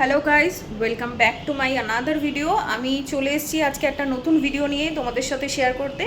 Hello guys welcome back to my another video আমি চলে এসেছি আজকে একটা নতুন ভিডিও নিয়ে তোমাদের সাথে শেয়ার করতে।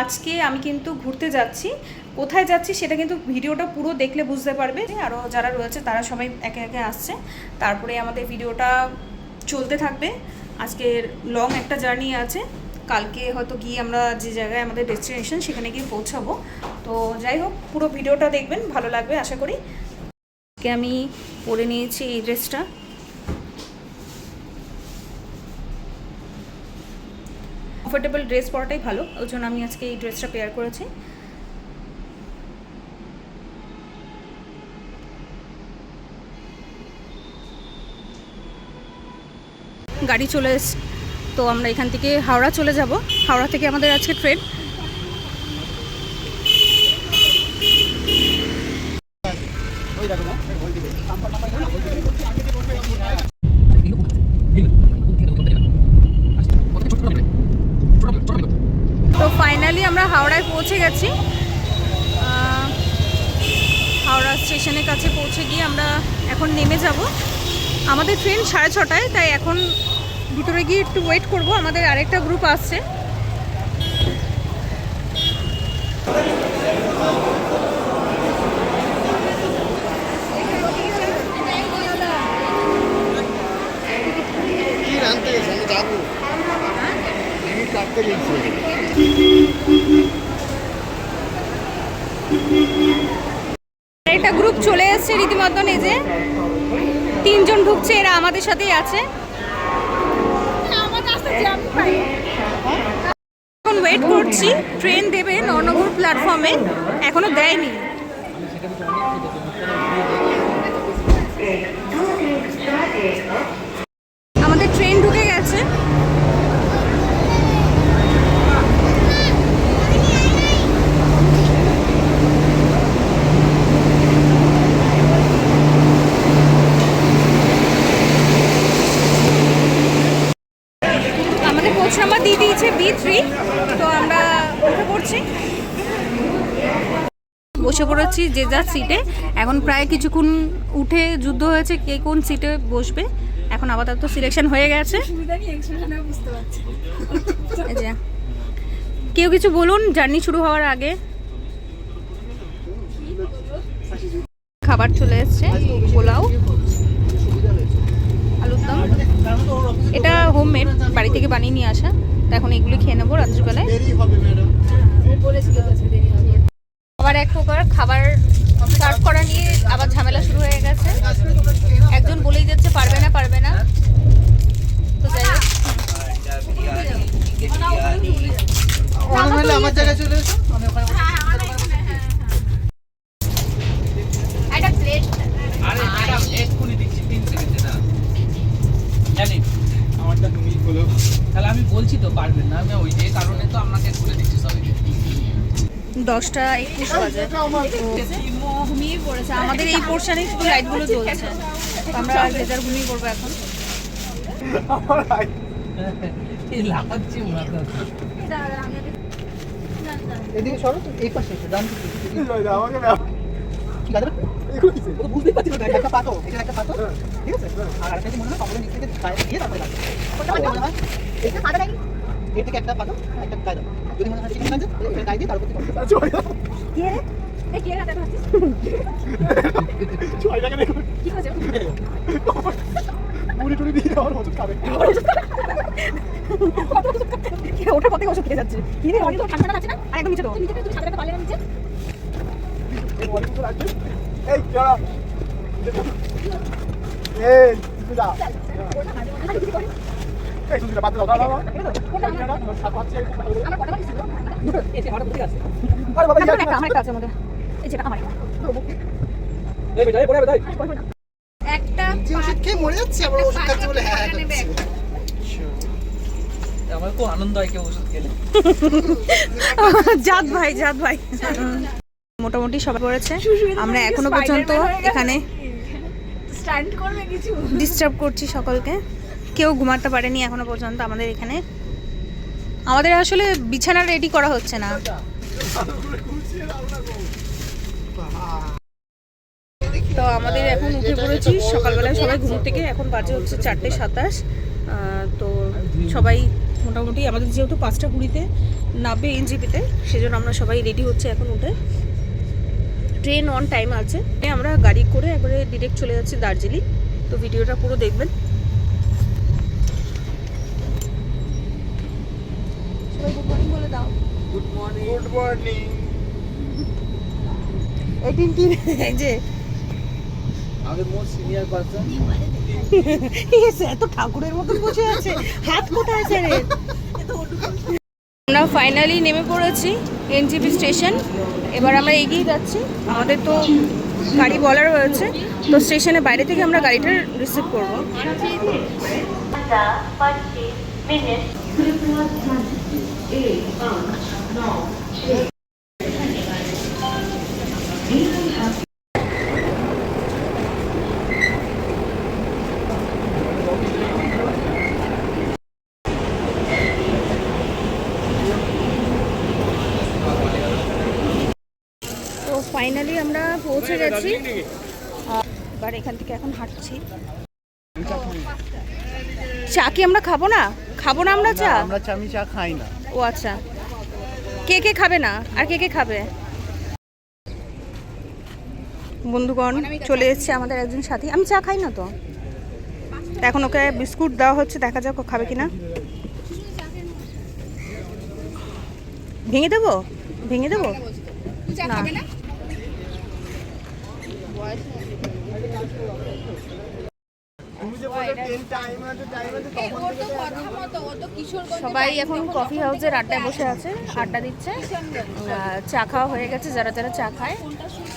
আজকে আমি কিন্তু ঘুরতে যাচ্ছি। কোথায় যাচ্ছি সেটা কিন্তু ভিডিওটা পুরো দেখলে বুঝতে পারবে। আরও যারা রয়েছে, তারা সবাই একে একে আসছে। তারপরে আমাদের ভিডিওটা চলতে থাকবে। আজকের লং একটা জার্নি আছে। কালকে হয়তো গিয়ে আমরা যে জায়গায় আমাদের ডেস্টিনেশন সেখানে গিয়ে পৌঁছাবো। তো যাই হোক, পুরো ভিডিওটা দেখবেন, ভালো লাগবে, আশা করি। আজকে আমি পরে নিয়েছি এই ড্রেসটা কমফোর্টেবল ড্রেস পরাটাই ভালো। ওই জন্য আমি আজকে এই ড্রেসটা পেয়ার করেছি। গাড়ি চলে এস তো আমরা এখান থেকে হাওড়া চলে যাব। হাওড়া থেকে আমাদের আজকে ট্রেন তো ফাইনালি আমরা হাওড়ায় পৌঁছে গেছি। হাওড়া স্টেশনের কাছে পৌঁছে গিয়ে আমরা এখন নেমে যাব। আমাদের ট্রেন সাড়ে ছটায় তাই এখন ভিতরে গিয়ে একটু ওয়েট করব। আমাদের আরেকটা গ্রুপ আসছে। আমি কাটতে গেছি একটা গ্রুপ চলে রীতিমতন এই যে তিনজন ঢুকছে, এরা আমাদের সাথেই আছে। এখন ওয়েট করছি ট্রেন দেবে নর্নগর প্ল্যাটফর্মে এখনও দেয়নি ট্রেন ঢুকে গেছে আমাদের কোচ নাম্বার দিয়ে দিয়েছে বি থ্রি তো আমরা উঠে পড়ছি বসে পড়েছি যে যার সিটে এখন প্রায় কিছুক্ষণ উঠে যুদ্ধ হয়েছে কে কোন সিটে বসবে। এখন আপাতত সিলেকশন হয়ে গেছে। কেউ কিছু বলুন? জার্নি শুরু হওয়ার আগে। খাবার চলে এসছে পোলাও আলুর দম। এটা হোমমেড বাড়ি থেকে বানিয়ে নিয়ে আসা। তো এখন এগুলি খেয়ে নেব রাত্রিবেলায়। দেরি হবে ম্যাডাম আবার এক প্রকার খাবার সার্ভ করা নিয়ে আবার ঝামেলা শুরু হয়ে গেছে। একজন বলেই যাচ্ছে পারবে না পারবে না। তো যাই হোক। আমার জায়গায় চলে এসো আমি ওখানে দশটা একুশ বাজে। ঘুমিয়ে পড়েছে। আমাদের এই পোর্শনে শুধু লাইটগুলো জ্বলছে। তো আমরা রেজার ঘুমিয়ে পড়ব এখন। এদিকে সরো তো এই পাশে এসো, ডান দিকে। আমাকে ঠিক আছে তো বুঝতেই পারছি না, একটা পাতো, এটা একটা পাতো, ঠিক আছে? আর আরেকটা যে মনে হয় পাথরের নিচ দিয়ে তারপরে হয়? এইটা? এর থেকে একটা পাতো, একটা গায়ে দাও। যদি মনে হয় চিকেন আছে, এটা গায়ে দিয়ে তার উপর ওষুধ খেয়ে যাচ্ছে? কি রে অনেক ঠান্ডা আছে না? আর একদম নিচে তুমি আমার একটা আছে আমাদের এই যেটা এই আমার খুব আনন্দ হয় কেউ ওষুধ খেলে। জাত ভাই জাত ভাই। মোটামুটি সবাই পড়েছে। আমরা এখনও পর্যন্ত এখানে ডিস্টার্ব করছি সকলকে। কেউ ঘুমাতে পারেনি এখনও পর্যন্ত আমাদের এখানে। আমাদের আসলে বিছানা রেডি করা হচ্ছে না। তো আমাদের এখন উঠে পড়েছি সকালবেলায় সবাই ঘুম থেকে, এখন বাজে হচ্ছে চারটে সাতাশ। তো সবাই মোটামুটি আমাদের যেহেতু পাঁচটা কুড়িতে নামবে এনজিপিতে, সেজন্য আমরা সবাই রেডি হচ্ছে এখন উঠে। ট্রেন অন টাইম আছে। আমরা গাড়ি করে একবারে ডিরেক্ট চলে যাচ্ছি দার্জিলিং। তো ভিডিওটা পুরো দেখবেন সবাই গুড মর্নিং গুড মর্নিং এই এই যে আমাদের মোস্ট সিনিয়র পারসন এসে এত ঠাকুরের মতো বসে আছে হাত কোথায় স্যারের আমরা ফাইনালি নেমে পড়েছি এনজিপি স্টেশন এবার আমরা এগিয়ে যাচ্ছি আমাদের তো গাড়ি বলার রয়েছে তো স্টেশনের বাইরে থেকে আমরা গাড়িটা রিসিভ করব তো ফাইনালি আমরা পৌঁছে গেছি। এবার এখান থেকে এখন হাঁটছি। চা কি আমরা খাব না? খাব না আমরা চা? আমরা চা আমি চা খাই না। ও আচ্ছা। কে কে খাবে না? আর কে কে খাবে? বন্ধুগণ চলে এসেছে আমাদের একজন সাথী। আমি চা খাই না তো? এখন ওকে বিস্কুট দেওয়া হচ্ছে দেখা যাক ও খাবে কিনা। ভেঙে দেবো? ভেঙে দেবো? না তুমি যে বলে ট্রেন টাইম আছে টাইম আছে তখন সবাই এখন কফি হাউসের আড্ডায় বসে আছে আড্ডা দিচ্ছে। চা খাওয়া হয়ে গেছে যারা যারা চা খায়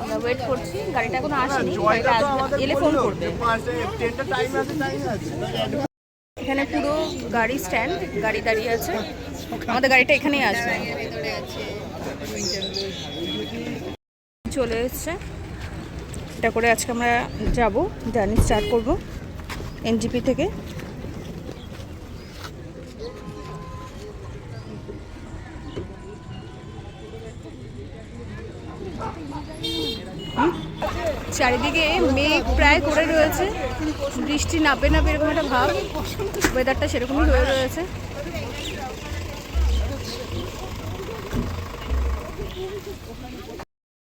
আমরা ওয়েট করছি গাড়িটা এখনও আসেনি গাড়িটা জয়দা তো এলে ফোন করবে। আছে আছে। এখানে পুরো গাড়ি স্ট্যান্ড গাড়ি দাঁড়িয়ে আছে। আমাদের গাড়িটা এখানেই আসবে। চলে এসছে। এটা করে আজকে আমরা যাব জার্নি স্টার্ট করব। এনজিপি থেকে। চারিদিকে মেঘ প্রায় করে রয়েছে। বৃষ্টি নাবে নাবে এরকম একটা ভাব। ওয়েদারটা সেরকমই হয়ে রয়েছে।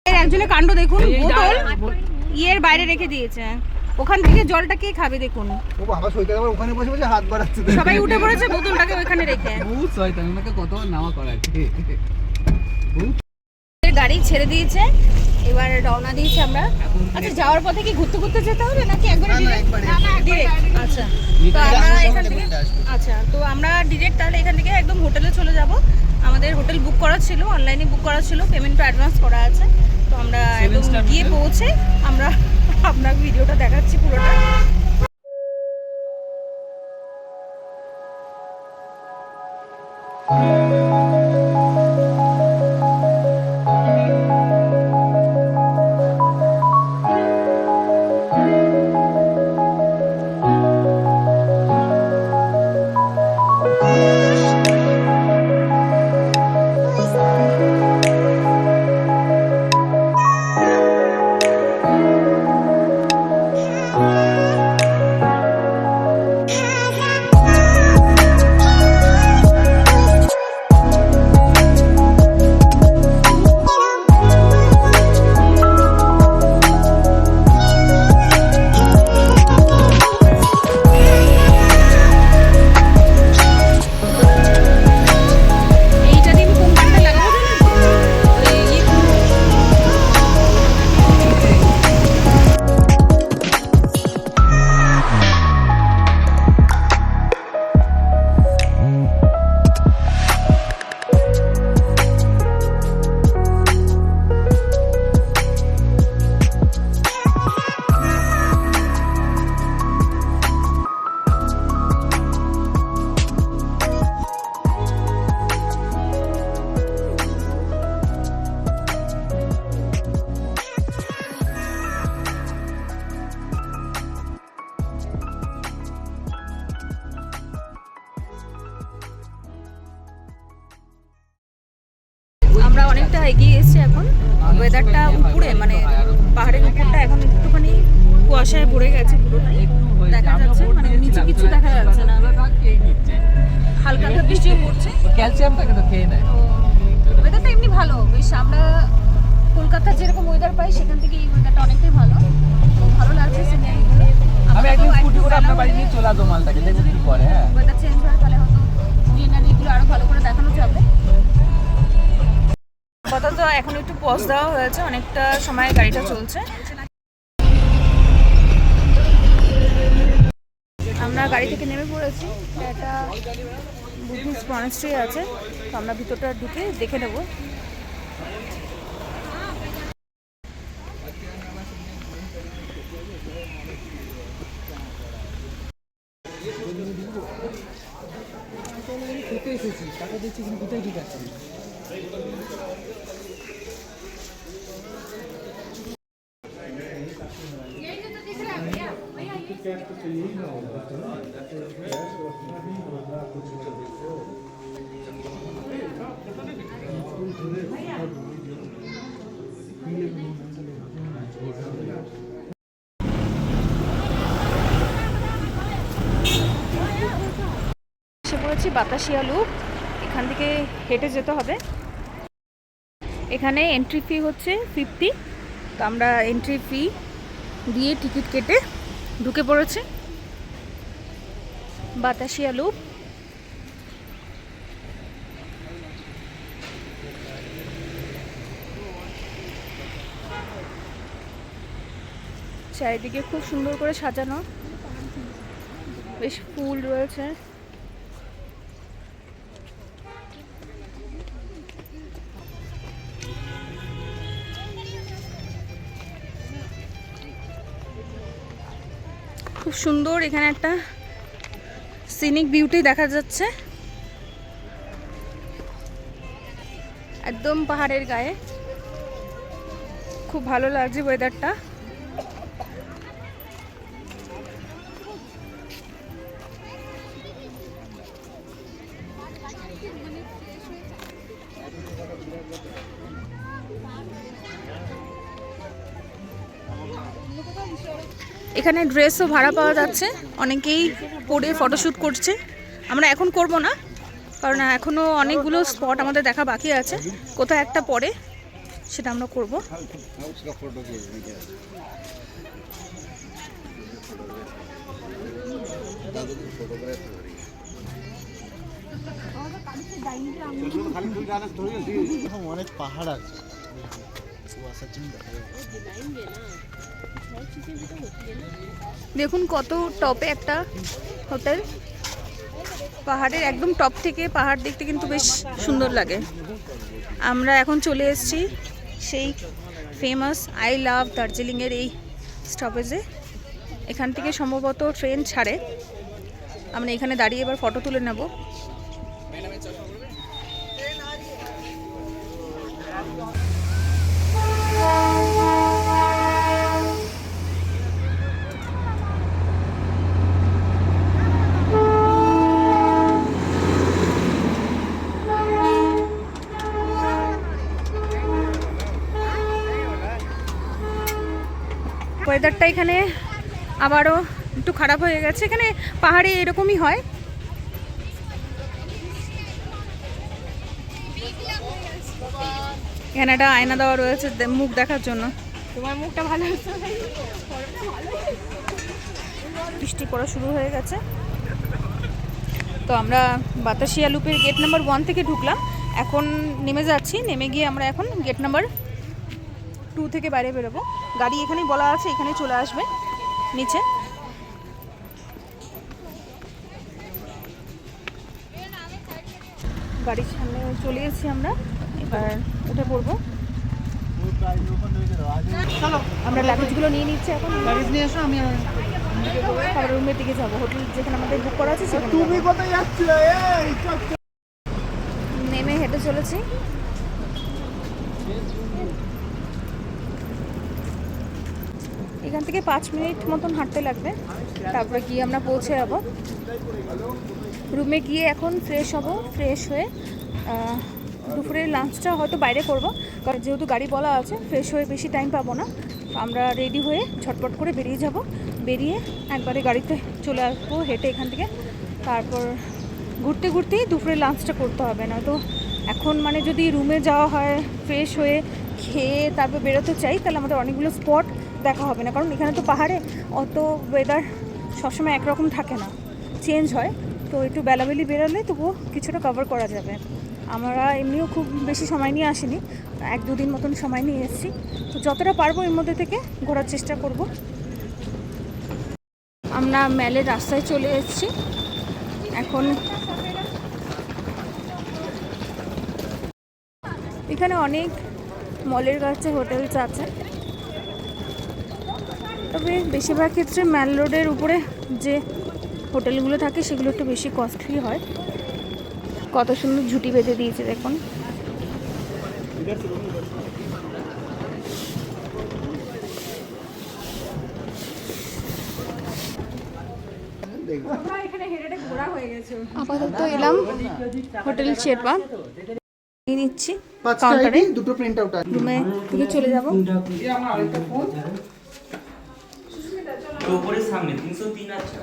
একজনের কাণ্ড দেখুন, বোতল। ইয়ের বাইরে রেখে দিয়েছে। ওখান থেকে জলটা কে খাবে দেখুন। ও বাবা সৈকত আবার ওখানে বসে বসে হাত বাড়াচ্ছে। সবাই উঠে পড়েছে বোতলটাকে ওখানে রেখে। বহুত শয়তান ওনাকে কত নামা করাচ্ছে আমাদের গাড়ি ছেড়ে দিয়েছে এবার রওনা দিয়েছি আমরা। আচ্ছা যাওয়ার পথে কি ঘুরতে ঘুরতে যেতে হবে নাকি একবারে ডিরেক্ট ডিরেক্ট আচ্ছা তো আমরা এখান থেকে আচ্ছা তো আমরা ডিরেক্ট তাহলে এখান থেকে একদম হোটেলে চলে যাব। আমাদের হোটেল বুক করা ছিল অনলাইনে বুক করা ছিল পেমেন্টটা অ্যাডভান্স করা আছে। তো আমরা একদম গিয়ে পৌঁছে আমরা আপনার ভিডিওটা দেখাচ্ছি পুরোটা। এইটা অনেকটা এগিয়ে এসেছি এখন। ওয়েদারটা উপরে মানে পাহাড়ের উপরটা এখন একটুখানি কুয়াশায় ভরে গেছে পুরোটাই। দেখা যাচ্ছে মানে নিচে কিছু দেখা যাচ্ছে না। হালকা হালকা বৃষ্টিও পড়ছে। ক্যালসিয়ামটাকে তো খেয়ে নেয়। ওয়েদারটা এমনি ভালো। বেশ আমরা কলকাতার যেরকম ওয়েদার পাই সেখান থেকে এই ওয়েদারটা অনেকটাই ভালো। তো ভালো লাগছে সিনারিগুলো আমি একদিন স্কুটি করে আপনার বাড়ি নিয়ে চলে আসব মালটাকে দেখব কি করে হ্যাঁ। ওয়েদার চেঞ্জ হয় তাহলে হয়তো গ্রিনারিগুলো আরও ভালো করে দেখানো যাবে। আপাতত এখন একটু পজ দেওয়া হয়েছে, অনেকটা সময় গাড়িটা চলছে। আমরা গাড়ি থেকে নেমে পড়েছি, একটা বুদ্ধিস্ট মনেস্ট্রি আছে, তো আমরা ভিতরটা ঢুকে দেখে নেব। টাকা দিচ্ছি কোথায় ঠিক আছে এসে পড়েছি বাতাসিয়া লুপ এখান থেকে হেঁটে যেতে হবে। এখানে এন্ট্রি ফি হচ্ছে ফিফটি তো আমরা এন্ট্রি ফি দিয়ে টিকিট কেটে ঢুকে পড়েছে। বাতাসিয়া লুপ চারিদিকে খুব সুন্দর করে সাজানো। বেশ ফুল রয়েছে। খুব সুন্দর এখানে একটা সিনিক বিউটি দেখা যাচ্ছে। একদম পাহাড়ের গায়ে। খুব ভালো লাগছে ওয়েদারটা এখানে ড্রেসও ভাড়া পাওয়া যাচ্ছে। অনেকেই পরে ফটোশ্যুট করছে। আমরা এখন করব না, কারণ এখনও অনেকগুলো স্পট আমাদের দেখা বাকি আছে। কোথাও একটা পরে সেটা আমরা করব। অনেক পাহাড় আছে। দেখুন কত টপে একটা হোটেল। পাহাড়ের একদম টপ থেকে পাহাড় দেখতে কিন্তু বেশ সুন্দর লাগে। আমরা এখন চলে এসেছি সেই ফেমাস আই লাভ দার্জিলিংয়ের এই স্টপেজে এখান থেকে সম্ভবত ট্রেন ছাড়ে। আমরা এখানে দাঁড়িয়ে এবার ফটো তুলে নেব। ওয়েদারটা এখানে আবারও একটু খারাপ হয়ে গেছে। এখানে পাহাড়ে এরকমই হয়। এখানে একটা আয়না দেওয়া রয়েছে মুখ দেখার জন্য। তোমার মুখটা ভালো বৃষ্টি পড়া শুরু হয়ে গেছে। তো আমরা বাতাসিয়া লুপের গেট নাম্বার ওয়ান থেকে ঢুকলাম। এখন নেমে যাচ্ছি। নেমে গিয়ে আমরা এখন গেট নাম্বার টু থেকে বাইরে বেরোবো। গাড়ি এখানেই বলা আছে এখানে চলে আসবে। নিচে। গাড়ির সামনে চলে এসেছি আমরা। এবার উঠে পড়ব। আমরা লাগেজগুলো নিয়ে নিচ্ছি এখন। লাগেজ নিয়ে এসো আমি তারপরে রুমের দিকে যাব। হোটেল যেখানে আমাদের বুক করা আছে তুমি। কোথায় যাচ্ছ। নেমে হেঁটে চলেছি। এখান থেকে পাঁচ মিনিট মতন হাঁটতে লাগবে। তারপরে গিয়ে আমরা পৌঁছে যাব। রুমে গিয়ে এখন ফ্রেশ হব ফ্রেশ হয়ে দুপুরের লাঞ্চটা হয়তো বাইরে করব। কারণ যেহেতু গাড়ি বলা আছে ফ্রেশ হয়ে বেশি টাইম পাবো না। আমরা রেডি হয়ে ঝটপট করে বেরিয়ে যাব। বেরিয়ে একবারে গাড়িতে চলে আসব, হেঁটে এখান থেকে। তারপর ঘুরতে ঘুরতেই দুপুরের লাঞ্চটা করতে হবে। না তো এখন মানে যদি রুমে যাওয়া হয় ফ্রেশ হয়ে খেয়ে তারপর বেরোতে চাই, তাহলে আমাদের অনেকগুলো স্পট দেখা হবে না। কারণ এখানে তো পাহাড়ে অত ওয়েদার সবসময় একরকম থাকে না। চেঞ্জ হয়। তো একটু বেলাবেলি বেরোলে তবুও কিছুটা কভার করা যাবে। আমরা এমনিও খুব বেশি সময় নিয়ে আসিনি। এক দুদিন মতন সময় নিয়ে এসেছি। তো যতটা পারব এর মধ্যে থেকে ঘোরার চেষ্টা করব। আমরা ম্যালের রাস্তায় চলে এসেছি। এখন এখানে অনেক মলের কাছে হোটেলস আছে। তবে বেশিরভাগ ক্ষেত্রে ম্যাল রোডের উপরে যে হোটেলগুলো থাকে সেগুলো একটু বেশি কস্টলি হয়। কত সুন্দর ঝুটি বেঁধে দিয়েছে দেখুন। আপাতত এলাম হোটেল শেরপা। নিয়ে নিচ্ছি কাউন্টারে দুটো প্রিন্ট আউট আছে রুমে থেকে চলে যাব। তো উপরে সামনে তিনশো তিন আচ্ছা